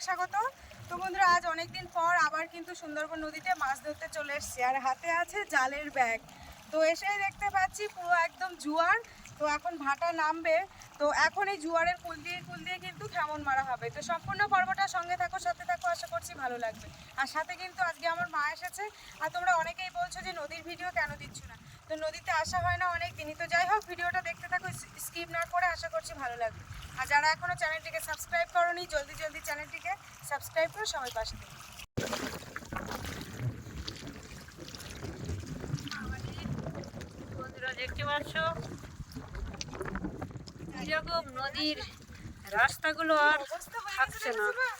অনেক স্বাগত। তো বন্ধুরা, আজ অনেক দিন পর আবার কিন্তু সুন্দরবন নদীতে মাছ ধরতে চলে এসেছি আর হাতে আছে জালের ব্যাগ। তো এসেই দেখতে পাচ্ছি পুরো একদম জুয়ার। তো এখন ভাটা নামবে। তো এখন এই জুয়ারের কুল দিয়ে কুল দিয়ে কিন্তু কেমন মারা হবে? তো সম্পূর্ণ পর্বটা সঙ্গে থাকো, সাথে থাকো, আশা করছি ভালো লাগবে। আর সাথে কিন্তু আজকে আমার মা এসেছে। আর তোমরা অনেকেই বলছো যে নদীর ভিডিও কেন দিচ্ছ না? তো নদীতে আসা হয় না অনেক দিনই। তো যাই হোক ভিডিওটা দেখতে থাকো স্কিপ না করে আশা করছি ভালো লাগবে। আর যারা এখনও চ্যানেলটিকে সাবস্ক্রাইব করোনি জলদি জলদি চ্যানেলটিকে সাবস্ক্রাইব করে সবাই পাশে। বন্ধুরা দেখতে পাচ্ছ? এরকম নদীর রাস্তাগুলো আর থাকছে না। হয়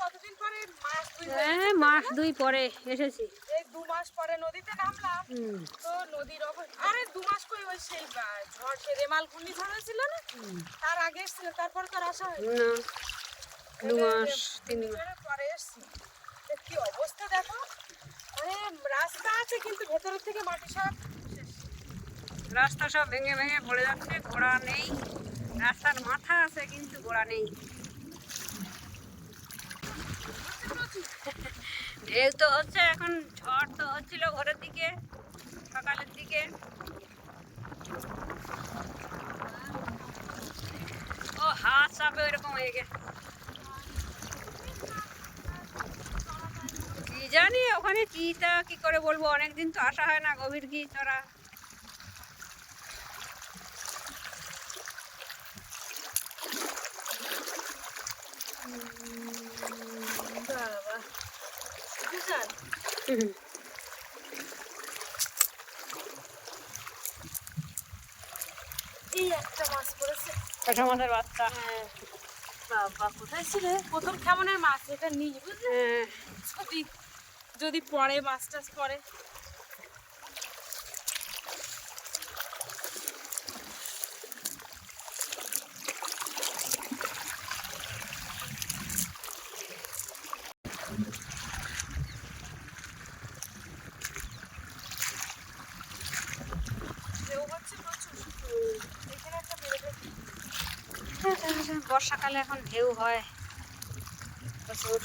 কতদিন পরে। মাস দুই পরে এসেছি। মাস পরে নদীতে নামলাম। তো নদীর অবস্থা আরে দু মাস কই ওই সেই ঝড় সে রেমাল ঘূর্ণিঝড় হয়েছিল না? তার আগে এসেছিল তারপর তো আর আসা দু মাস তিন মাস। পরে এসেছি। কি অবস্থা দেখো? মানে রাস্তা আছে কিন্তু ভেতরের থেকে মাটি সব রাস্তা সব ভেঙে ভেঙে পড়ে যাচ্ছে ঘোড়া নেই। রাস্তার মাথা আছে কিন্তু ঘোড়া নেই। ঢেউ তো হচ্ছে এখন ঝড় তো হচ্ছিল ঘরের দিকে, সকালের দিকে। ও হাত চাপে ওইরকম হয়ে গেছে। কি জানি ওখানে কি তা, কি করে বলব? অনেকদিন তো আসা হয় না গভীর কি তোরা বাবা। এই একটা মাছ পড়েছে কষা মাছের বাচ্চা হ্যাঁ বাবা কোথায় ছিল প্রথম কেমনের মাছ? এটা নিয়ে বুঝলি? যদি পরে পড়ে মাছ টাছ পড়ে ঢেউ হচ্ছে প্রচুর। এখানে একটা মেরে দেখি। বর্ষাকালে এখন ঢেউ হয় প্রচুর।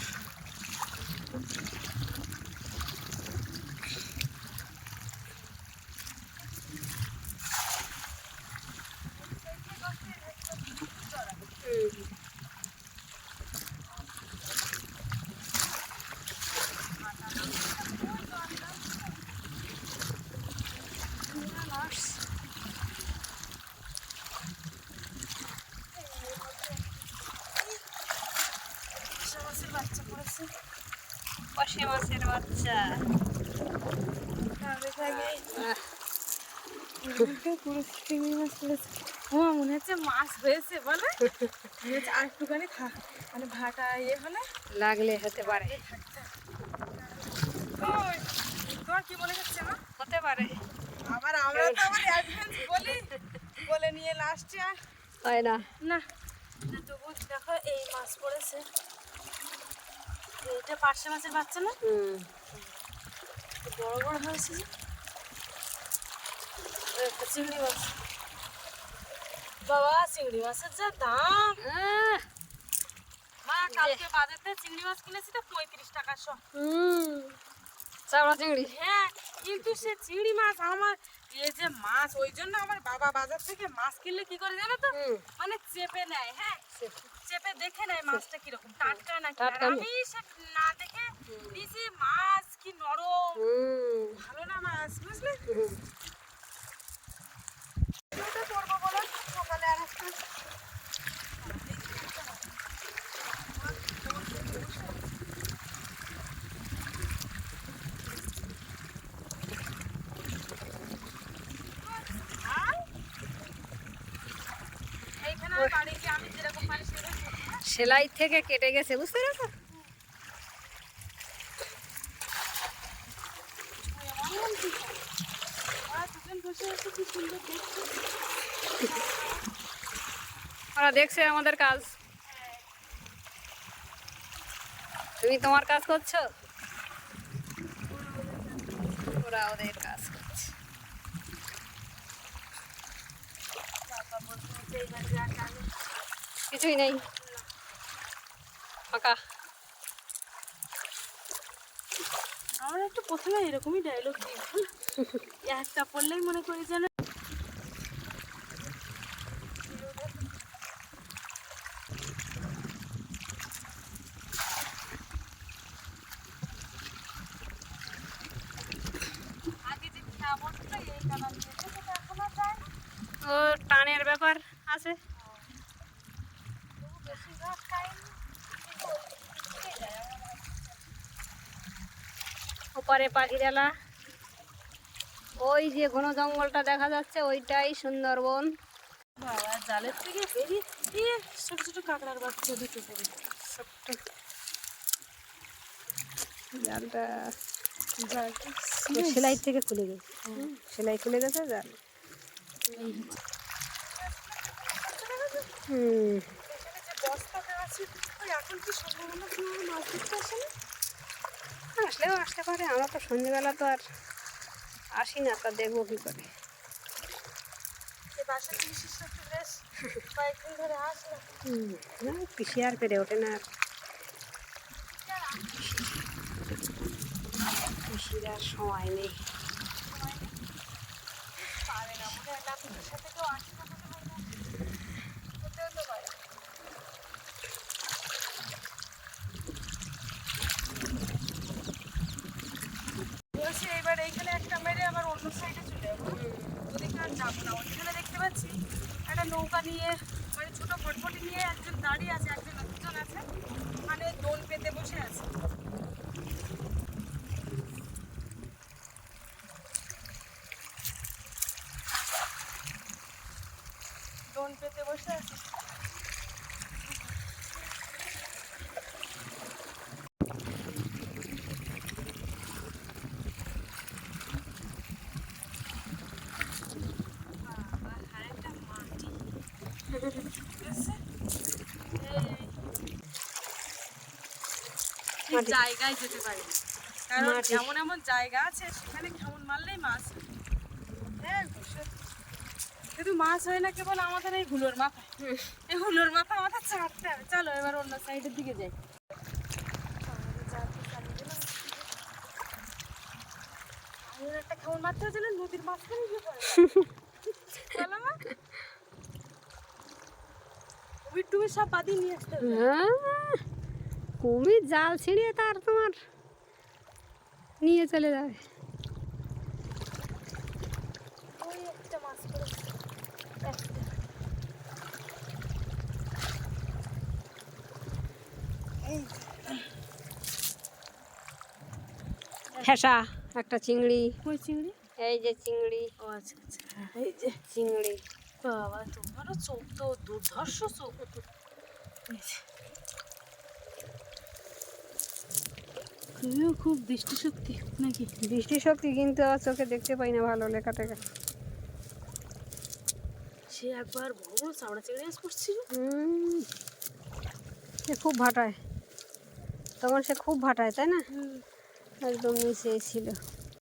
কষে মাছের বাচ্চা। থাকে আমার মনে হচ্ছে মাছ হয়েছে বলে? আর একটুখানি খা মানে ভাটা ইয়ে হলে? লাগলে হতে পারে। তোমার কি মনে হচ্ছে না হতে পারে। আবার আমরা তো অ্যাডভান্স বলি। বলে নিয়ে লাস্টে আর হয় না না তবু দেখো এই মাছ পড়েছে। এইটা পার্শে মাছের বাচ্চা না? হুম। বড় বড় হয়েছে একটা চিংড়ি মাছ। বাবা চিংড়ি মাছের যা দাম। মা কালকে বাজারতে চিংড়ি মাছ কিনেছি তো পঁয়ত্রিশ টাকা শ। চাবড়া চিংড়ি? হ্যাঁ কিন্তু সে চিংড়ি মাছ আমার এই যে মাছ ওই জন্য আমার বাবা বাজার থেকে মাছ কিনলে কি করে জানো তো? মানে চেপে নেয় হ্যাঁ? চেপে দেখে নেয় মাছটা কীরকম টাটকা নাকি? আর আমি সে না দেখে নিচে মাছ কি নরম। ভালো না মাছ বুঝলে হুম। ওটা করব বলো সকালে আর একটা এইখানে আর বাড়িতে আমি যেরকম পারি সেরকম করি, হ্যাঁ? সেলাই থেকে কেটে গেছে, বুঝতে পেরেছ? ওরা দেখছে আমাদের কাজ। তুমি তোমার কাজ করছ? ওরা ওদের কাজ করছে। কিছুই নেই। ফাঁকা আমরা একটু প্রথমে এরকমই ডায়লগ দিই একটা পড়লেই মনে করি যেন আগে যে খেয়াবতটা এই কারণ দিয়েছে সেটা এখন আর যায় না ও টানের ব্যাপার আছে তবু বেশিরভাগ টাইম কিন্তু ওই দিকে যায় আমরা ওপারে পাখিরালা। ওই যে ঘন জঙ্গলটা দেখা যাচ্ছে ওইটাই সুন্দরবন। বাবা জালের থেকে বেরিয়ে ছোট ছোট কাঁকড়ার বাচ্চা দুটো করে। ছোট্ট। জালটা সেলাই থেকে খুলে গেছে। সেলাই খুলে গেছে জাল। হুম এখানে যে বস্তাটা আছে ওই এখন কি সম্ভাবনা কোনো মাছ ধরতে আসে না? আসলেও আসতে পারে। আমরা তো সন্ধ্যেবেলা তো আর আসি না তা দেখব কী করে। না। পিসি আর পেরে ওঠে না আর। পিসির আর সময় নেই। পারে না মনে হয় লাতুদের সাথে কেউ আসে না মনে হয় না হতেও তো পারে বলছি এবার এইখানে একটা মেরে আবার অন্য সাইডে চলে যাব ওদিকে আর যাব না ওইখানে দেখতে পাচ্ছি একটা নৌকা নিয়ে মানে ছোট ফটফটি নিয়ে একজন দাঁড়িয়ে আছে একজন না দুজন আছে মানে দোল পেতে বসে আছে দোল পেতে বসে আছে। জায়গায় যেতে পারি কারণ মাটি। এমন এমন জায়গা আছে সেখানে কেমন মারলেই মাছ। শুধু মাছ হয় না কেবল আমাদের এই হুলোর মাথা এই হুলোর মাথা আমাদের ছাড়তে হবে। চলো, এবার অন্য সাইডের দিকে যাই। একটা মারতে নদীর কুমির সব নিয়ে হ্যাঁ কুমির জাল ছিঁড়ে তার তোমার নিয়ে চলে যাবে ওই একটা মাছ পড়েছে একটা ফেসা একটা চিংড়ি। ওই চিংড়ি? এই যে চিংড়ি। ও আচ্ছা আচ্ছা। এই যে চিংড়ি। বাবা তোমারও চোখ তো দুর্ধর্ষ চোখ। তুমিও খুব দৃষ্টিশক্তি নাকি? দৃষ্টিশক্তি কিন্তু চোখে দেখতে পাই না ভালো লেখা টেখা। সে একবার বড় বড় চামড়া চিংড়ি সে খুব ভাটায়। তখন সে খুব ভাটায় তাই না? একদম নিচে ছিল